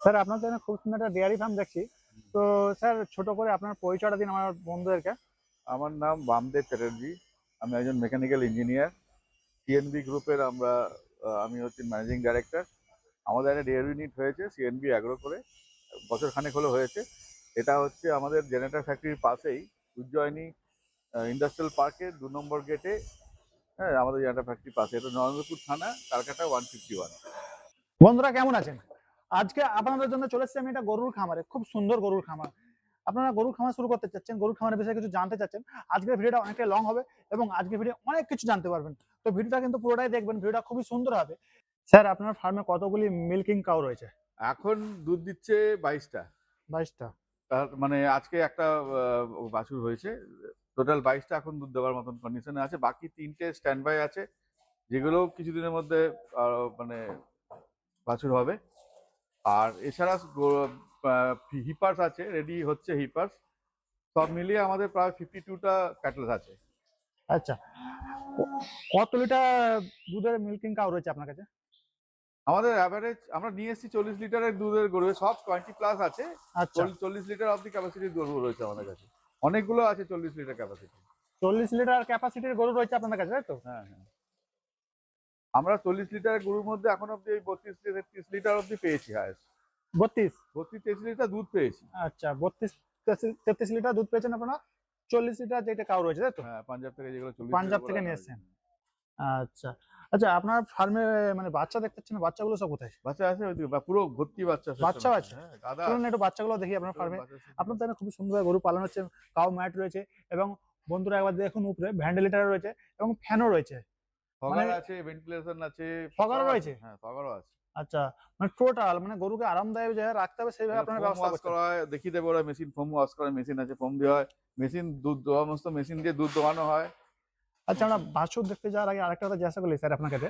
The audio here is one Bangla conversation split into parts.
স্যার আপনার এখানে খুব সুন্দর একটা ডেয়ারি ফার্ম দেখছি। তো স্যার ছোট করে আপনার পরিচয়টা দিন আমার বন্ধুদেরকে। আমার নাম বামদেব চ্যাটার্জি। আমি একজন মেকানিক্যাল ইঞ্জিনিয়ার সিএনবি গ্রুপের আমরা আমি হচ্ছি ম্যানেজিং ডাইরেক্টর আমাদের একটা ডেয়ারি ইউনিট হয়েছে সিএনবি অ্যাগ্রো করে। বছর খানেক হলো হয়েছে। এটা হচ্ছে আমাদের জেনারেটর ফ্যাক্টরির পাশেই উজ্জয়িনী ইন্ডাস্ট্রিয়াল পার্কে দু নম্বর গেটে হ্যাঁ আমাদের জেনারেটর ফ্যাক্টরির পাশে। এটা নরেন্দ্রপুর থানা কালকাটা ওয়ান ফিফটি ওয়ান বন্ধুরা কেমন আছেন? আজকে আপনাদের জন্য চলে এসেছি আমি একটা গরুর খামারে খুব সুন্দর গরুর খামার। আপনারা গরুর খামার শুরু করতে চাচ্ছেন গরুর খামারের বিষয়ে কিছু জানতে চাচ্ছেন আজকের ভিডিওটা অনেকটাই লং হবে এবং আজকের ভিডিও অনেক কিছু জানতে পারবেন। তো ভিডিওটা কিন্তু পুরোটাই দেখবেন ভিডিওটা খুবই সুন্দর হবে। স্যার আপনার ফার্মে কতগুলি মিল্কিং কাউ রয়েছে? এখন দুধ দিচ্ছে বাইশটা। বাইশটা? তার মানে আজকে একটা বাছুর হয়েছে। টোটাল বাইশটা এখন দুধ দেওয়ার মতন কন্ডিশনে আছে। বাকি তিনটে স্ট্যান্ড বাই আছে যেগুলো কিছুদিনের মধ্যে মানে বাছুর হবে। আর এছাড়া হিপার্স আছে রেডি হচ্ছে হিপার্স সব মিলিয়ে আমাদের প্রায় ফিফটি টুটা ক্যাটলস আছে। আচ্ছা কত লিটার দুধের মিল্কিং কাউ রয়েছে আপনার কাছে? আমাদের অ্যাভারেজ আমরা নিয়ে এসেছি চল্লিশ লিটারের দুধের গরু সব টোয়েন্টি প্লাস আছে। আচ্ছা। চল্লিশ- লিটার অব্দি ক্যাপাসিটির গরু রয়েছে আমাদের কাছে। অনেকগুলো আছে চল্লিশ লিটার ক্যাপাসিটি চল্লিশ লিটার ক্যাপাসিটির গরু রয়েছে আপনাদের কাছে তাই তো? হ্যাঁ হ্যাঁ। আমরা চল্লিশ লিটারের গরুর মধ্যে এখন অব্দি এই বত্রিশ তেত্রিশ লিটার অব্দি পেয়েছি হায়েস্ট বত্রিশ? বত্রিশ তেত্রিশ লিটার দুধ পেয়েছি। আচ্ছা বত্রিশ তেত্রিশ লিটার দুধ পেয়েছেন আপনারা? চল্লিশ লিটার যেটা কাউ রয়েছে তাই তো? হ্যাঁ পাঞ্জাব থেকে যেগুলো চল্লিশ পাঞ্জাব থেকে নিয়ে এসেছেন। আচ্ছা আচ্ছা আপনার ফার্মে মানে বাচ্চা দেখতে পাচ্ছেন বাচ্চাগুলো সব কোথায়? বাচ্চা আছে ওইদিকে পুরো ভর্তি বাচ্চা বাচ্চা আছে? হ্যাঁ গাদা চলুন একটু বাচ্চাগুলো দেখি আপনার ফার্মে আপনার তো খুব সুন্দর গরু পালন হচ্ছে কাউ ম্যাট রয়েছে এবং বন্ধুরা একবার দেখুন উপরে ভ্যান্ডিলেটার রয়েছে এবং ফ্যানও রয়েছে। ফগার মানে- আছে ভেন্টিলেশন আছে ফগারও সব রয়েছে? হ্যাঁ ফগারও আছে। আচ্ছা মানে টোটাল মানে গরুকে আরামদায়ক জায়গায় রাখতে হবে সেইভাবে আপনারা ফোম ব্যবস্থা করা হয় দেখিয়ে দেবো ওরা মেশিন ফোম ওয়াশ করার মেশিন আছে ফোম দেওয়া হয়। মেশিন দুধ মেশিন দিয়ে দুধ দোয়ানো হয়। আচ্ছা আমরা বাছুর দেখতে যাওয়ার আগে আরেকটা কথা জিজ্ঞাসা করলি স্যার আপনার কাছে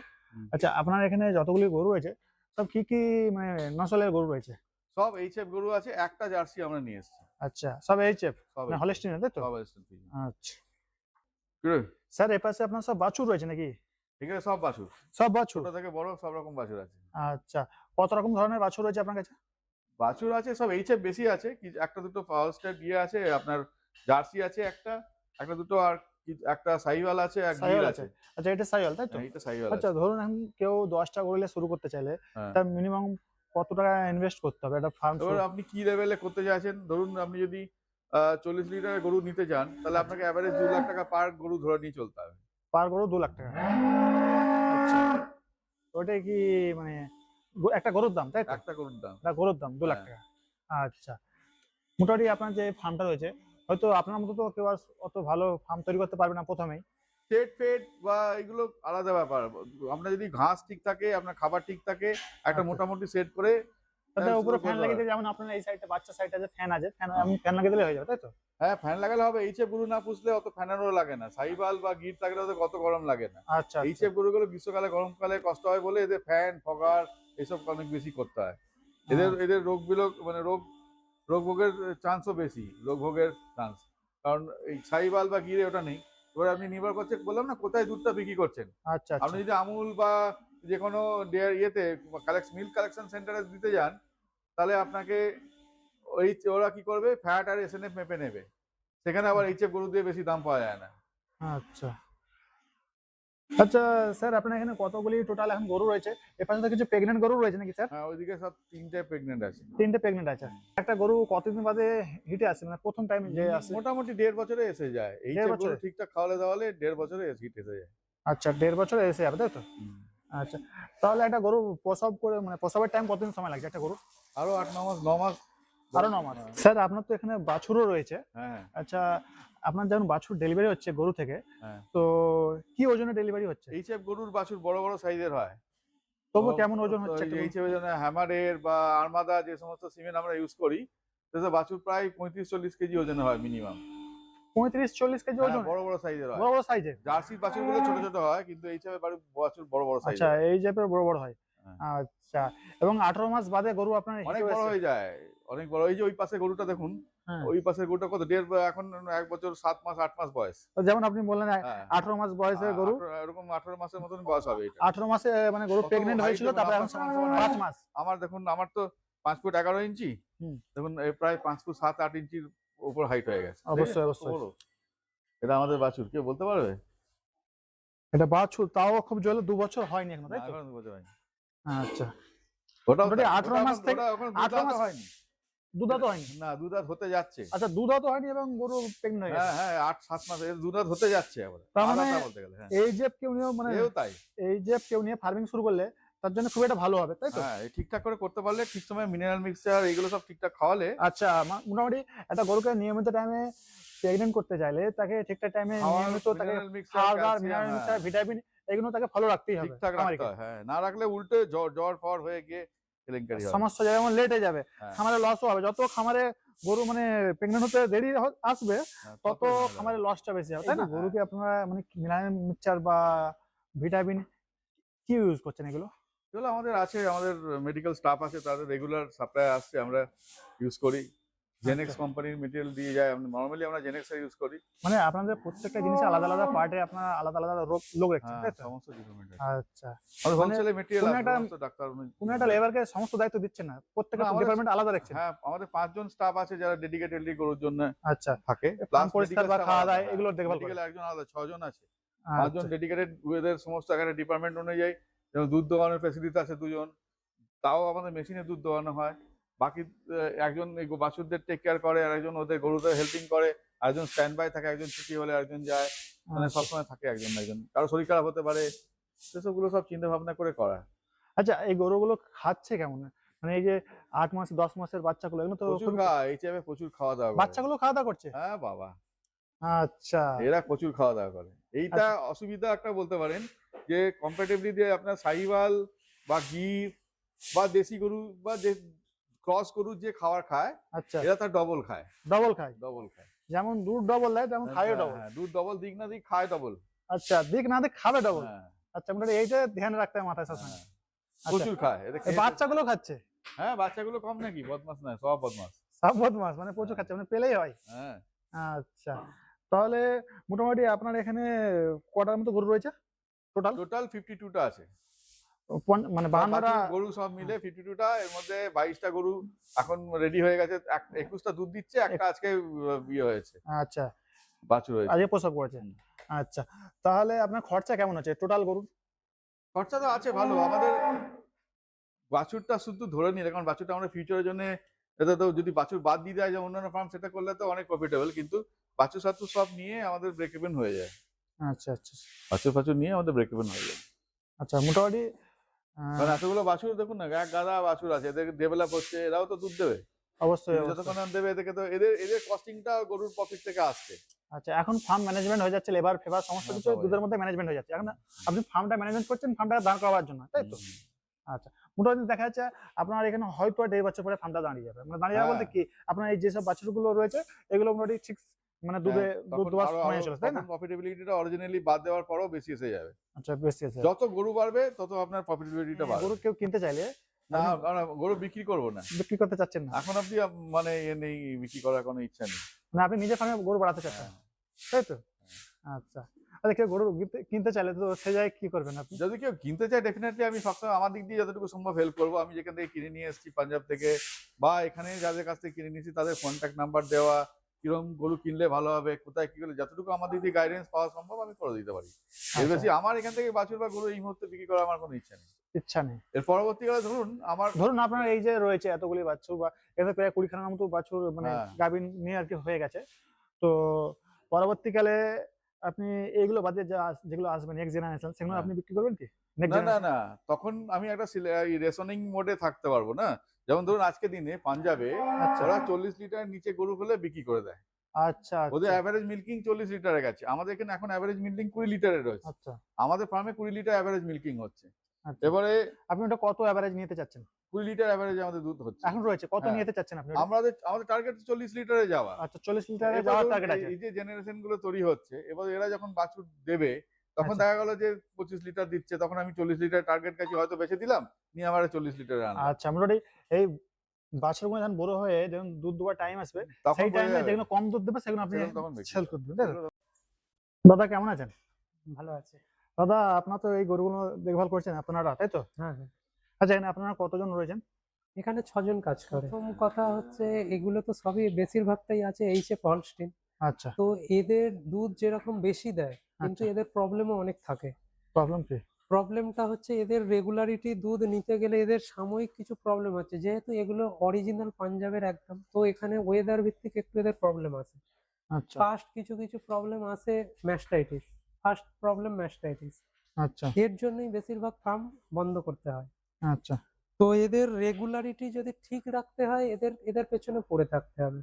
আচ্ছা আপনার এখানে যতগুলি গরু রয়েছে সব কি কি মানে নসলের গরু রয়েছে? সব এইচ এফ গরু আছে একটা জার্সি আমরা নিয়ে এসেছি। আচ্ছা সব এইচ এফ সব মানে হলিস্টিন তাই তো? সব আচ্ছা। স্যার এ পাশে আপনার সব বাছুর রয়েছে নাকি? এখানে সব বাছুর। সব বাছুর? ছোট থেকে বড় সব রকম বাছুর আছে। আচ্ছা কত রকম ধরনের বাছুর রয়েছে আপনার কাছে? বাছুর আছে সব এইচ এফ বেশি আছে কি একটা দুটো ফার্স্টের ইয়ে আছে আপনার জার্সি আছে একটা একটা দুটো আর একটা সাইওয়াল আছে এক গির আছে। আছে। আচ্ছা এটা সাইওয়াল তাই তো? হ্যাঁ, এটা সাইওয়াল আচ্ছা ধরুন এখন কেউ দশটা গরু শুরু করতে চাইলে হ্যাঁ। তার মিনিমাম কত টাকা ইনভেস্ট করতে হবে? একটা ফার্ম এবার আপনি কি লেভেলে করতে চাইছেন? ধরুন আপনি যদি চল্লিশ লিটারের গরু নিতে চান তাহলে আপনাকে অ্যাভারেজ দু লাখ টাকা পার গরু ধরে নিয়ে চলতে হবে। পার গরু দু লাখ টাকা। আচ্ছা। ওটাই কি মানে একটা গরুর দাম তাই একটা গরুর দাম। একটা গরুর দাম দু লাখ টাকা। হ্যাঁ। আচ্ছা। মোটামুটি আপনার যে ফার্মটা রয়েছে হয়তো আপনার মতো তো কেউ আর অত ভালো ফার্ম তৈরি করতে পারবে না প্রথমেই। সেট ফেট বা এগুলো আলাদা ব্যাপার। আপনার যদি ঘাস ঠিক থাকে আপনার খাবার ঠিক থাকে একটা আচ্ছা। মোটামুটি সেট করে হ্যাঁ, উপরে ফ্যান লাগিয়ে যেমন আপনার এই সাইডে বাচ্চা যে ফ্যান আছে ফ্যান আমি ফ্যান লাগিয়ে দিলে হয়ে যাবে তাই তো? হ্যাঁ ফ্যান লাগালে হবে। এইচএফ গরু না পুষলে অত ফ্যানেরও লাগে না। সাইবাল বা গির থাকলে ওদের কত গরম লাগে না। আচ্ছা আচ্ছা। এইচএফ গরুগুলো গ্রীষ্মকালে গরমকালে কষ্ট হয় বলে এদের ফ্যান ফগার এসব অনেক বেশি করতে হয়। এদের আচ্ছা। এদের রোগ বিলোক মানে রোগ রোগ ভোগের চান্সও বেশি রোগ ভোগের চান্স কারণ এই সাইবাল বা গিরে ওটা নেই। এবার আপনি নির্ভর করছে বললাম না কোথায় দুধটা বিক্রি করছেন? আচ্ছা আপনি আচ্ছা যদি আমুল বা যে কোনো ইয়েতে কালেকশন মিল্ক কালেকশন সেন্টারে দিতে যান তাহলে আপনাকে ওই ওরা কি করবে? ফ্যাট আর এস মেপে নেবে। সেখানে আবার এইচএফ গরু দিয়ে বেশি দাম পাওয়া যায় না। আচ্ছা। আচ্ছা স্যার আপনার এখানে কতগুলি টোটাল এখন গরু রয়েছে? এর পাশে কিছু প্রেগনেন্ট গরু রয়েছে নাকি স্যার? হ্যাঁ ওইদিকে সব তিনটে প্রেগনেন্ট আছে। তিনটে প্রেগনেন্ট আছে। একটা গরু কতদিন বাদে হিটে আসে? মানে প্রথম টাইম যে আসে? মোটামুটি দেড় বছরে এসে যায়। এইচএফ গরু ঠিকঠাক খাওয়ালে দাওয়ালে দেড় বছরে হিট এসে যায়। আচ্ছা দেড় বছর এসে যাবে তাই তো? আচ্ছা তাহলে একটা গরু প্রসব করে মানে প্রসবের টাইম কতদিন সময় লাগছে একটা গরু? আরও আট মাস ন মাস আরও ন মাস। স্যার আপনার তো এখানে বাছুরও রয়েছে। হ্যাঁ। আচ্ছা আপনার যেমন বাছুর ডেলিভারি হচ্ছে গরু থেকে হ্যাঁ। তো কি ওজনে ডেলিভারি হচ্ছে? এইচএফ গরুর বাছুর বড় বড় সাইজের হয়। তবু কেমন ওজন হচ্ছে এইচএফ এর হ্যামারের বা আর্মাদা যে সমস্ত সিমেন্ট আমরা ইউজ করি তাতে বাছুর প্রায় পঁয়ত্রিশ চল্লিশ কেজি ওজনে হয় মিনিমাম পঁয়ত্রিশ চল্লিশ কেজি ওজন? বড় বড় সাইজের হয়। বড় বড় সাইজের জার্সি বাছুরগুলো ছোট ছোট হয় কিন্তু এইচএফ এর বাছুর বড় বড় সাইজ আচ্ছা এই টাইপের বড় বড় হয় হ্যাঁ। আচ্ছা এবং আঠারো মাস বাদে গরু আপনার অনেক বড় হয়ে যায় অনেক বড় এই যে ওই পাশে গরুটা দেখুন হ্যাঁ। ওই পাশের গরুটা কত দেড় এখন এক বছর সাত মাস আট মাস বয়স। তো যেমন আপনি বললেন হ্যাঁ। আঠারো মাস বয়সের গরু। এরকম আঠারো মাসের মতন বয়স হবে এটা। আঠারো মাসে মানে গরু প্রেগনেন্ট হয়েছিল তারপরে এখন পাঁচ মাস। আমার দেখুন আমার তো পাঁচ ফুট এগারো ইঞ্চি। দেখুন প্রায় পাঁচ ফুট সাত আট ইঞ্চির উপর হাইট হয়ে গেছে। অবশ্যই, অবশ্যই। এটা আমাদের বাছুর কেউ বলতে পারবে? এটা বাছুর তাও খুব জলে দু বছর হয়নি এখন তাই তো? এখনও বলতে পারিনি। আচ্ছা। ওটাও মোটামুটি তাই, 18 ওটা মাস থেকে- ওটা এখনও 18 দুধাত মাস- হয়নি। দুধাতো হয়নি? না দুধাত হতে যাচ্ছে। আচ্ছা দুধাতো হয়নি এবং গরু প্রেগনেন্ট হ্যাঁ হ্যাঁ আট সাত মাস এর দুধাত হতে যাচ্ছে আবার। তার মানে- বলতে গেলে হ্যাঁ। এই যে কেউ নিয়ে মানে এও তাই। এই যে কেউ নিয়ে ফার্মিং শুরু করলে তার জন্য খুব একটা ভালো হবে তাই তো? হ্যাঁ ঠিকঠাক করে করতে পারলে ঠিক সময় মিনারেল মিক্সচার এগুলো সব ঠিকঠাক খাওয়ালে আচ্ছা মোটামুটি একটা গরুকে নিয়মিত টাইমে প্রেগনেন্ট করতে চাইলে তাকে ঠিকঠাক টাইমে নিয়মিত তাকে mineral mixture mineral mixture vitamin এগুলো তাকে ফলো রাখতেই হবে ঠিকঠাক রাখতে হয় হ্যাঁ না রাখলে উল্টে জ্বর জ্বর ফর হয়ে গিয়ে কেলেঙ্কারি হবে সমস্যা যেমন লেট হয়ে যাবে হ্যাঁ। খামারে লসও হবে যত খামারে গরু মানে প্রেগনেন্ট হতে দেরি আসবে হ্যাঁ, তত খামারে। লসটা বেশি হবে তাই না। গরুকে আপনারা মানে মিনারেল মিক্সচার বা ভিটামিন কি ইউজ করছেন এগুলো এগুলো আমাদের আছে আমাদের মেডিকেল স্টাফ আছে তাদের রেগুলার সাপ্লাই আসছে আমরা ইউজ করি জেনেক্স। কোম্পানির মেটেরিয়াল দিয়ে যায়। নর্মালি আমরা জেনেক্স ইউজ করি। মানে আপনাদের প্রত্যেকটা জিনিসে আলাদা আলাদা পার্টে আপনারা আলাদা আলাদা লোক রাখছেন হ্যাঁ তাই তো? সমস্ত ডিপার্টমেন্ট আচ্ছা। মানে হোলসেলে মেটেরিয়াল একটা- সমস্ত ডাক্তার উনি- কোন একটা লেবারকে সমস্ত দায়িত্ব দিচ্ছেন না প্রত্যেকটা আমাদের- ডিপার্টমেন্ট আলাদা রাখছেন। হ্যাঁ আমাদের পাঁচজন স্টাফ আছে যারা ডেডিকেটেডলি গরুর জন্য আচ্ছা। থাকে। ফার্ম পরিষ্কার বা খাওয়া দাওয়া এগুলোর দেখভাল করে। একজন আলাদা ছজন আছে। পাঁচজন আচ্ছা, ডেডিকেটেড ওদের সমস্ত এখানে ডিপার্টমেন্ট অনুযায়ী যেমন দুধ দোয়ানোর ফেসিলিটি আছে দুজন তাও আমাদের মেশিনে দুধ দোয়ানো হয়। বাকি একজন বাছুরদের টেক কেয়ার করে আর একজন ওদের গরুদের হেল্পিং করে আরেকজন স্ট্যান্ড বাই থাকে একজন ছুটি হলে একজন যায়। মানে আচ্ছা। সবসময় থাকে একজন একজন। কারও শরীর খারাপ হতে পারে সেসবগুলো সব চিন্তা ভাবনা করে করা। আচ্ছা এই গরুগুলো খাচ্ছে কেমন? মানে এই যে আট মাস দশ মাসের বাচ্চাগুলো এগুলো তো প্রচুর খাওয়া এই টাইমে প্রচুর খাওয়া দাওয়া। বাচ্চাগুলো খাওয়া দাওয়া করছে? হ্যাঁ বাবা। আচ্ছা। এরা প্রচুর খাওয়া দাওয়া করে। এইটা অসুবিধা একটা বলতে পারেন যে কম্পারেটিভলি দিয়ে আপনার সাইওয়াল বা গির বা দেশি গরু বা ক্রস গরু যে খাবার খায় আচ্ছা। এরা তার ডবল খায়। ডবল খায়? ডবল খায়। যেমন দুধ ডবল দেয় তেমন খায়ও ডবল হ্যাঁ, দুধ ডবল দিক না দিক খায় ডবল আচ্ছা দিক না দিক খাবে ডবল হ্যাঁ, আচ্ছা মোটামুটি এইটা ধ্যান রাখতে হবে মাথায় সবসময় হ্যাঁ। আচ্ছা। প্রচুর খায় খেয়ে- বাচ্চাগুলো খাচ্ছে? হ্যাঁ বাচ্চাগুলো কম নাকি? বদমাস নয় সব বদমাস। সব বদমাস মানে প্রচুর খাচ্ছে মানে পেলেই হয়। হ্যাঁ। আচ্ছা তাহলে মোটামুটি আপনার এখানে কটার মতো গরু রয়েছে? টোটাল টোটাল ফিফটি টুটা আছে। মানে বাহান্নটা গরু সব মিলে ফিফটি টুটা এর মধ্যে বাইশটা গরু এখন রেডি হয়ে গেছে। এক- একুশটা দুধ দিচ্ছে একটা আজকে বিয়ে হয়েছে। আচ্ছা। বাছুর হয়েছে। আজকে প্রসব করেছে। আচ্ছা। তাহলে আপনার খরচা কেমন আছে? টোটাল গরুর? খরচা তো আছে ভালো। আমাদের বাছুরটা শুধু ধরে নিই কারণ বাছুরটা আমরা ফিউচারের জন্য এটা তো যদি বাছুর বাদ দিয়ে দেয় যে অন্যান্য ফার্ম সেটা করলে তো অনেক প্রফিটেবল কিন্তু বাছুর সাথু সব নিয়ে আমাদের ব্রেক ইভেন হয়ে যায়। আচ্ছা আচ্ছা। বাছুর ফাছুর নিয়ে আমাদের ব্রেক ইভেন হয়ে যায়। আচ্ছা মোটামুটি এতগুলো বাছুর দেখুন না এক গাদা বাছুর আছে এদের ডেভেলপ হচ্ছে এরাও তো দুধ দেবে অবশ্যই। যতক্ষণ দেবে এদেরকে তো এদের এদের কস্টিংটা গরুর প্রফিট থেকে আসছে আচ্ছা এখন ফার্ম ম্যানেজমেন্ট হয়ে যাচ্ছে লেবার ফেবার সমস্ত হ্যাঁ, কিছু। দুধের মধ্যে ম্যানেজমেন্ট হয়ে যাচ্ছে এখন আপনি ফার্মটা ম্যানেজমেন্ট করছেন ফার্মটা দাঁড় করাবার জন্য তাই তো হুম। মোটামুটি দেখা যাচ্ছে আপনার এখানে হয়তো দেড় বছর পরে ফার্মটা দাঁড়িয়ে যাবে মানে দাঁড়িয়ে যাবে বলতে হ্যাঁ। কি আপনার এই যেসব বাছুরগুলো রয়েছে এগুলো মোটামুটি ঠিক মানে দুধে হ্যাঁ, দুধ আরো- সময় চলে তাই না? প্রফিটেবিলিটিটা অরিজিনালি বাদ দেওয়ার পরেও বেশি এসে যাবে। আচ্ছা বেশি আছে যত গরু বাড়বে তত আপনার প্রফিটেবিলিটিটা বাড়বে। গরু কেউ কিনতে চাইলে না না, গরু বিক্রি করব না। বিক্রি করতে চাচ্ছেন না। এখন অব্দি আপ- মানে এ নেই বিক্রি করার কোনো ইচ্ছা নেই। মানে আপনি নিজে ফার্মে গরু বাড়াতে চাচ্ছেন। হ্যাঁ। তাই তো? আচ্ছা। আচ্ছা কেউ গরু কিনতে- কিনতে চাইলে তো সে জায়গায় কি করবেন আপনি? যদি কেউ কিনতে চায় ডেফিনেটলি আমি সবসময় আমার দিক দিয়ে যতটুকু সম্ভব হেল্প করব। আমি যেখান থেকে কিনে নিয়ে এসেছি পাঞ্জাব থেকে বা এখানে যাদের কাছ থেকে কিনে নিয়েছি তাদের কন্ট্যাক্ট নাম্বার দেওয়া কীরকম গরু কিনলে ভালো হবে কোথায় কি করলে যতটুকু আমার দিক দিয়ে গাইডেন্স পাওয়া সম্ভব আমি করে দিতে পারি। এর আচ্ছা, বেশি আমার এখান থেকে বাছুর বা গরু এই মুহূর্তে বিক্রি করার আমার কোনো ইচ্ছা নেই। ইচ্ছা নেই। এর পরবর্তীকালে ধরুন আমার ধরুন আপনার এই যে রয়েছে এতগুলি বাছুর বা এখানে প্রায় কুড়ি খানার মতো বাছুর মানে হ্যাঁ। গাভিন নিয়ে আর কি হয়ে গেছে। তো পরবর্তীকালে আপনি এইগুলো বাদে যা যেগুলো আসবে নেক্সট জেনারেশন সেগুলো হ্যাঁ। আপনি বিক্রি করবেন কি? না না না তখন আমি একটা রেশনিং মোডে থাকতে পারব না? যেমন ধরুন আজকে দিনে পাঞ্জাবে আচ্ছা। ওরা চল্লিশ লিটার নিচে গরু হলে বিক্রি করে দেয়। আচ্ছা ওদের আচ্ছা, অ্যাভারেজ মিল্কিং চল্লিশ আমাদের এখানে এখন অ্যাভারেজ মিল্কিং কুড়ি রয়েছে। আচ্ছা। আমাদের ফার্মে কুড়ি লিটার অ্যাভারেজ মিল্কিং হচ্ছে। এবারে আপনি ওটা কত অ্যাভারেজ নিতে চাচ্ছেন? কুড়ি লিটার অ্যাভারেজ আমাদের দুধ হচ্ছে। এখন রয়েছে। কত হ্যাঁ। নিতে চাচ্ছেন আপনি আমাদের আমাদের টার্গেট চল্লিশ লিটারে যাওয়া। আচ্ছা চল্লিশ লিটারে এবার যাওয়ার টার্গেট আছে এই যে জেনারেশনগুলো তৈরি হচ্ছে এবার এরা যখন বাছুর দেবে তখন আচ্ছা। দেখা গেল যে পঁচিশ লিটার দিচ্ছে তখন আমি চল্লিশ লিটার টার্গেট কাছে হয়তো বেছে দিলাম নিয়ে আমার চল্লিশ লিটার আনলাম আচ্ছা মোটামুটি এই বাছুরগুলো যখন বড় হয়ে যখন দুধ দেওয়ার টাইম আসবে তখন সেই টাইমে যেগুলো কম দুধ দেবে সেগুলো আপনি সেল করে দেবেন দাদা কেমন আছেন? ভালো আছে। দাদা আপনার তো এই গরুগুলো দেখভাল করছেন আপনারা তাই তো? হ্যাঁ হ্যাঁ। আচ্ছা এখানে আপনারা কতজন রয়েছেন? এখানে ছজন কাজ করে। প্রথম কথা হচ্ছে এগুলো তো সবই বেশিরভাগটাই আছে এইচ এফ হলস্টিন আচ্ছা। তো এদের দুধ যেরকম বেশি দেয় কিন্তু আচ্ছা। এদের প্রবলেমও অনেক থাকে। প্রবলেম কি? প্রবলেমটা হচ্ছে এদের রেগুলারিটি দুধ নিতে গেলে এদের সাময়িক কিছু প্রবলেম আছে। যেহেতু এগুলো অরিজিনাল পাঞ্জাবের একদম তো এখানে ওয়েদার ভিত্তিক একটু এদের প্রবলেম আছে। আচ্ছা। ফার্স্ট কিছু কিছু প্রবলেম আছে ম্যাস্টাইটিস ফার্স্ট প্রবলেম ম্যাস্টাইটিস আচ্ছা। এর জন্যই বেশিরভাগ ফার্ম বন্ধ করতে হয়। আচ্ছা। তো এদের রেগুলারিটি যদি ঠিক রাখতে হয় এদের এদের পেছনে পড়ে থাকতে হবে।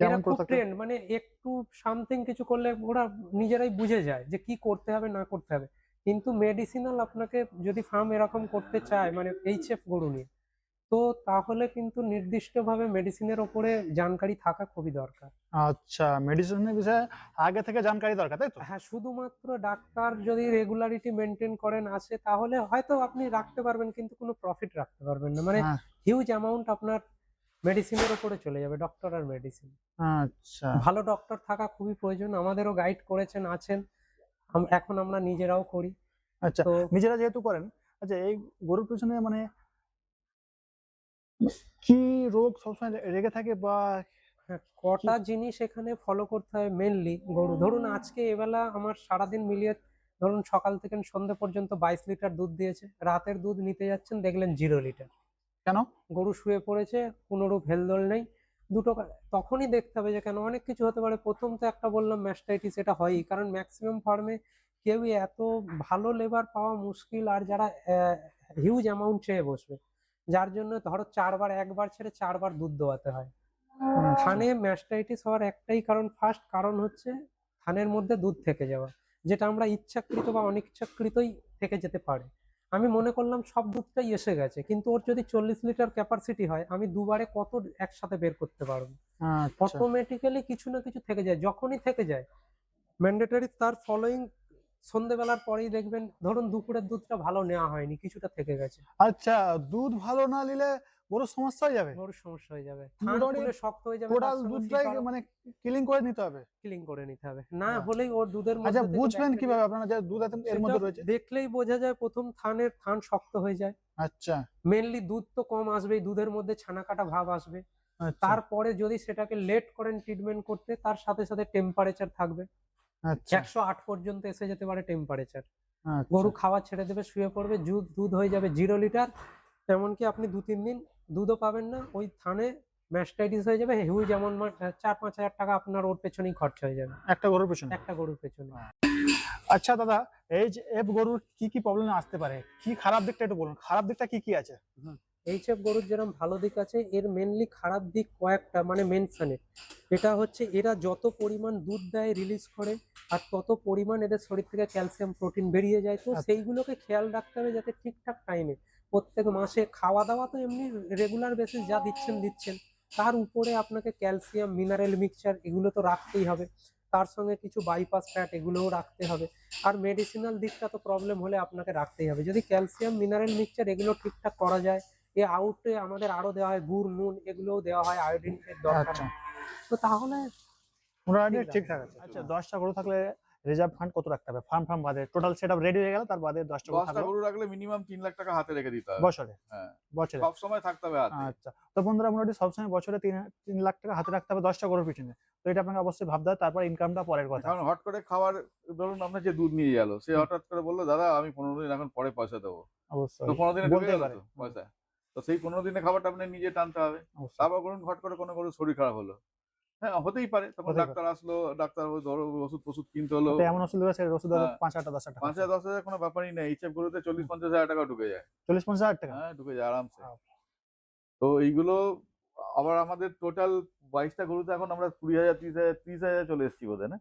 এরা খুব ট্রেন্ড মানে একটু সামথিং কিছু করলে ওরা নিজেরাই বুঝে যায় যে কি করতে হবে না করতে হবে। কিন্তু মেডিসিনাল আপনাকে যদি ফার্ম এরকম করতে চায় মানে এইচএফ গরু নিয়ে তো তাহলে কিন্তু নির্দিষ্টভাবে মেডিসিনের ওপরে জানকারি থাকা খুবই দরকার। আচ্ছা মেডিসিনের বিষয়ে আগে থেকে জানকারি দরকার তাই তো? হ্যাঁ শুধুমাত্র ডাক্তার যদি রেগুলারিটি মেনটেন করেন আসে তাহলে হয়তো আপনি রাখতে পারবেন কিন্তু কোনো প্রফিট রাখতে পারবেন না। মানে হিউজ অ্যামাউন্ট আপনার মেডিসিনের উপরে চলে যাবে ডক্টর আর মেডিসিন আচ্ছা। ভালো ডক্টর থাকা খুবই প্রয়োজন আমাদেরও গাইড করেছেন আছেন এখন আমরা নিজেরাও করি। আচ্ছা তো নিজেরা যেহেতু করেন আচ্ছা এই গরুর পিছনে মানে কি রোগ সবসময় রেগে থাকে বা হ্যাঁ, কটা জিনিস এখানে ফলো করতে হয় মেনলি গরু। ধরুন আজকে এবেলা আমার সারাদিন মিলিয়ে ধরুন সকাল থেকে সন্ধ্যে পর্যন্ত বাইশ লিটার দুধ দিয়েছে রাতের দুধ নিতে যাচ্ছেন দেখলেন জিরো লিটার কেন? গরু শুয়ে পড়েছে কোনোরূপ হেলদোল নেই। দুটো তখনই দেখতে হবে যে কেন? অনেক কিছু হতে পারে। প্রথম তো একটা বললাম ম্যাস্টাইটিস এটা হয়ই। কারণ ম্যাক্সিমাম ফার্মে কেউই এত ভালো লেবার পাওয়া মুশকিল আর যারা হিউজ অ্যামাউন্ট চেয়ে বসবে। যার জন্য ধরো চারবার একবার ছেড়ে চারবার দুধ দোয়াতে হয়। থানে ম্যাস্টাইটিস হওয়ার একটাই কারণ ফার্স্ট কারণ হচ্ছে থানের মধ্যে দুধ থেকে যাওয়া যেটা আমরা ইচ্ছাকৃত বা অনিচ্ছাকৃতই থেকে যেতে পারে। আমি মনে করলাম সব দুধটাই এসে গেছে কিন্তু ওর যদি চল্লিশ লিটার ক্যাপাসিটি হয় আমি দুবারে কত একসাথে বের করতে পারব? আচ্ছা। অটোমেটিক্যালি কিছু না কিছু থেকে যায় যখনই থেকে যায় ম্যান্ডেটারি তার ফলোয়িং সন্ধেবেলার পরেই দেখবেন ধরুন দুপুরের দুধটা ভালো নেওয়া হয়নি কিছুটা থেকে গেছে। আচ্ছা দুধ ভালো না নিলে গরুর সমস্যা হয়ে যাবে। সমস্যা হয়ে যাবে। পুরো শক্ত হয়ে যাবে টোটাল দুধটাই মানে কিলিং করে নিতে হবে। ক্লিন করে নিতে হবে। না হ্যাঁ। হলেই ওর দুধের মধ্যে আচ্ছা বুঝবেন কীভাবে আপনারা যে দুধ এর মধ্যে রয়েছে? দেখলেই বোঝা যায় প্রথম থানের থান শক্ত হয়ে যায়। আচ্ছা। মেনলি দুধ তো কম আসবেই দুধের মধ্যে ছানা কাটা ভাব আসবে। আচ্ছা। তারপরে যদি সেটাকে লেট করেন ট্রিটমেন্ট করতে তার সাথে সাথে টেম্পারেচার থাকবে। আচ্ছা। একশো আট পর্যন্ত এসে যেতে পারে টেম্পারেচার আচ্ছা। গরু খাওয়া ছেড়ে দেবে শুয়ে পড়বে দুধ দুধ হয়ে যাবে জিরো লিটার এমনকি আপনি দু তিন দিন দুধও পাবেন না ওই থানে ম্যাস্টাইটিস হয়ে যাবে হিউজ যেমন চার পাঁচ হাজার টাকা আপনার ওর পেছনেই খরচা হয়ে যাবে। একটা গরুর পেছনে? একটা গরুর পেছনে। আচ্ছা দাদা এই যে এফ গরুর কি কি প্রবলেম আসতে পারে? কি খারাপ দিকটা একটু বলুন খারাপ দিকটা কি কি আছে? এইচএফ গরুর যেরকম ভালো দিক আছে এর মেনলি খারাপ দিক কয়েকটা মানে মেনশনের এটা হচ্ছে এরা যত পরিমাণ দুধ দেয় রিলিজ করে আর তত পরিমাণ এদের শরীর থেকে ক্যালসিয়াম প্রোটিন বেরিয়ে যায়। তো আচ্ছা। সেইগুলোকে খেয়াল রাখতে হবে যাতে ঠিকঠাক টাইমে প্রত্যেক মাসে খাওয়া দাওয়া তো এমনি রেগুলার বেসিস যা দিচ্ছেন দিচ্ছেন। তার উপরে আপনাকে ক্যালসিয়াম মিনারেল মিক্সচার এগুলো তো রাখতেই হবে। তার সঙ্গে কিছু বাইপাস ফ্যাট এগুলোও রাখতে হবে। আর মেডিসিনাল দিকটা তো প্রবলেম হলে আপনাকে রাখতেই হবে। যদি ক্যালসিয়াম মিনারেল মিক্সচার এগুলো ঠিকঠাক করা যায় এ আউটে আমাদের আরও দেওয়া হয় গুড় নুন এগুলোও দেওয়া হয় আয়োডিন দরকার। আচ্ছা। তো তাহলে মোটামুটি ঠিকঠাক আছে। আচ্ছা দশটা গরু থাকলে রিজার্ভ ফান্ড কত রাখতে হবে? ফার্ম ফার্ম বাদে টোটাল সেট রেডি হয়ে গেল তার বাদে দশটা গরু থাকল গরু রাখলে মিনিমাম তিন লাখ টাকা হাতে রেখে দিতে হবে। বছরে হ্যাঁ। বছরে। সব সময় থাকতে হবে হাতে। আচ্ছা তো বন্ধুরা মোটামুটি সবসময় বছরে তিন তিন লাখ টাকা হাতে রাখতে হবে দশটা গরুর পিছনে। তো এটা আপনাকে অবশ্যই ভাবতে হবে তারপর ইনকামটা পরের কথা। কারণ হট করে খাবার ধরুন আপনার যে দুধ নিয়ে গেল সে হঠাৎ করে বলল দাদা আমি পনেরো দিন এখন পরে পয়সা দেবো। অবশ্যই। তো পনেরো দিনে পয়সা। তো সেই পনেরো দিনে খাবারটা আপনি নিজে টানতে হবে। তারপর করুন হট করে কোনো গরু শরীর খারাপ হলো। হ্যাঁ হতেই পারে। তখন ডাক্তার আসলো ডাক্তার ধরো ওষুধ ফষুধ কিনতে হলো। এমন ওষুধ আছে ওষুধ হ্যাঁ। পাঁচ হাজার দশ হাজার পাঁচ হাজার দশ হাজার কোনো ব্যাপারই নেই। এইসব গরুতে চল্লিশ পঞ্চাশ হাজার টাকা ঢুকে যায়। চল্লিশ পঞ্চাশ হাজার টাকা? হ্যাঁ ঢুকে যায় আরামসে. তো এইগুলো আবার আমাদের টোটাল বাইশটা গরুতে এখন আমরা কুড়ি হাজার ত্রিশ হাজার ত্রিশ হাজার চলে এসেছি বোধহয় না?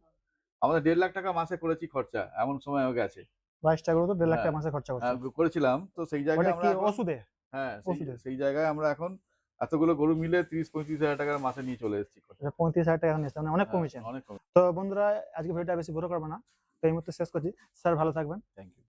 আমাদের দেড় লাখ টাকা মাসে করেছি খরচা এমন সময় গেছে। বাইশটা গরু তো দেড় লাখ টাকা হ্যাঁ। মাসে খরচা হ্যাঁ, করেছিলাম। তো সেই জায়গায় আমরা ওষুধে? হ্যাঁ সেই জায়গায় আমরা এখন এতগুলো গরু মিলে ত্রিশ পঁয়ত্রিশ হাজার টাকার মাসে নিয়ে চলে এসেছি পঁয়ত্রিশ হাজার টাকা নিয়েছে মানে অনেক হ্যাঁ, কমেছে। অনেক কম। তো বন্ধুরা আজকে ভিডিওটা বেশি বড় করবে না। তো এই মুহূর্তে শেষ করছি। স্যার ভালো থাকবেন। Thank you